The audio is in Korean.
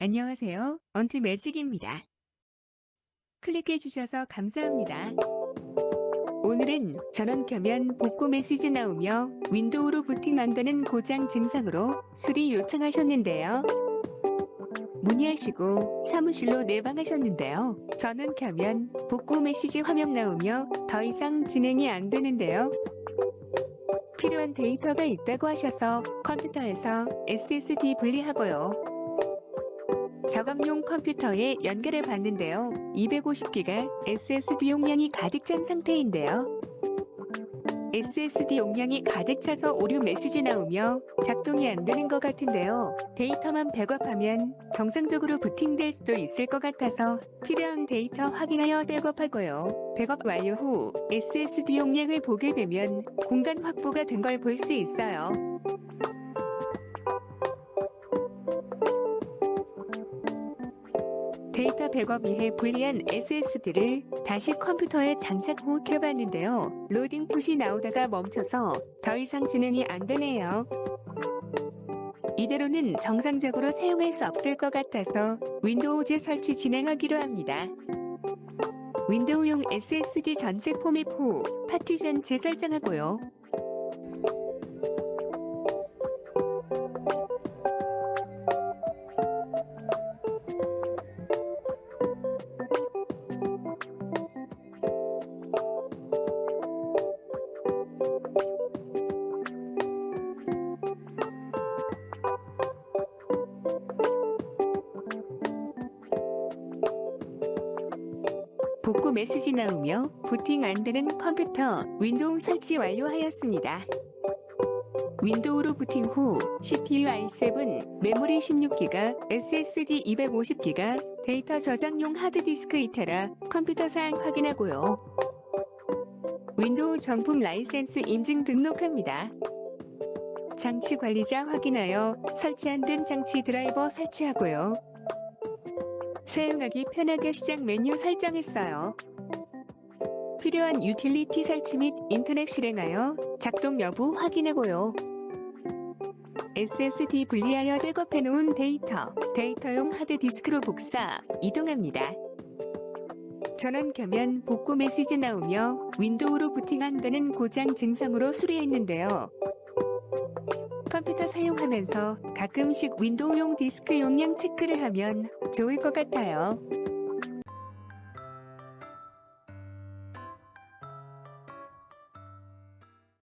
안녕하세요. 언트 매직입니다. 클릭해 주셔서 감사합니다. 오늘은 전원 켜면 복구 메시지 나오며 윈도우로 부팅 안 되는 고장 증상으로 수리 요청하셨는데요. 문의하시고 사무실로 내방하셨는데요. 전원 켜면 복구 메시지 화면 나오며 더 이상 진행이 안 되는데요. 필요한 데이터가 있다고 하셔서 컴퓨터에서 SSD 분리하고요. 작업용 컴퓨터에 연결해 봤는데요. 250기가 SSD 용량이 가득 찬 상태인데요. SSD 용량이 가득 차서 오류 메시지 나오며 작동이 안 되는 것 같은데요. 데이터만 백업하면 정상적으로 부팅될 수도 있을 것 같아서 필요한 데이터 확인하여 백업하고요. 백업 완료 후 SSD 용량을 보게 되면 공간 확보가 된 걸 볼 수 있어요. 데이터 백업 위해 분리한 SSD를 다시 컴퓨터에 장착 후 켜봤는데요. 로딩 풋이 나오다가 멈춰서 더 이상 진행이 안 되네요. 이대로는 정상적으로 사용할 수 없을 것 같아서 윈도우즈 설치 진행하기로 합니다. 윈도우용 SSD 전체 포맷 후 파티션 재설정하고요. 복구 메시지 나오며 부팅 안 되는 컴퓨터 윈도우 설치 완료하였습니다. 윈도우로 부팅 후 CPU i7, 메모리 16기가, SSD 250기가, 데이터 저장용 하드디스크 2테라, 컴퓨터 사양 확인하고요. 윈도우 정품 라이센스 인증 등록합니다. 장치 관리자 확인하여 설치 안 된 장치 드라이버 설치하고요. 사용하기 편하게 시작 메뉴 설정했어요. 필요한 유틸리티 설치 및 인터넷 실행하여 작동 여부 확인하고요. SSD 분리하여 백업해 놓은 데이터, 데이터용 하드디스크로 복사, 이동합니다. 전원 켜면 복구 메시지 나오며 윈도우로 부팅한다는 고장 증상으로 수리했는데요. 컴퓨터 사용하면서 가끔씩 윈도우용 디스크 용량 체크를 하면 좋을 것 같아요.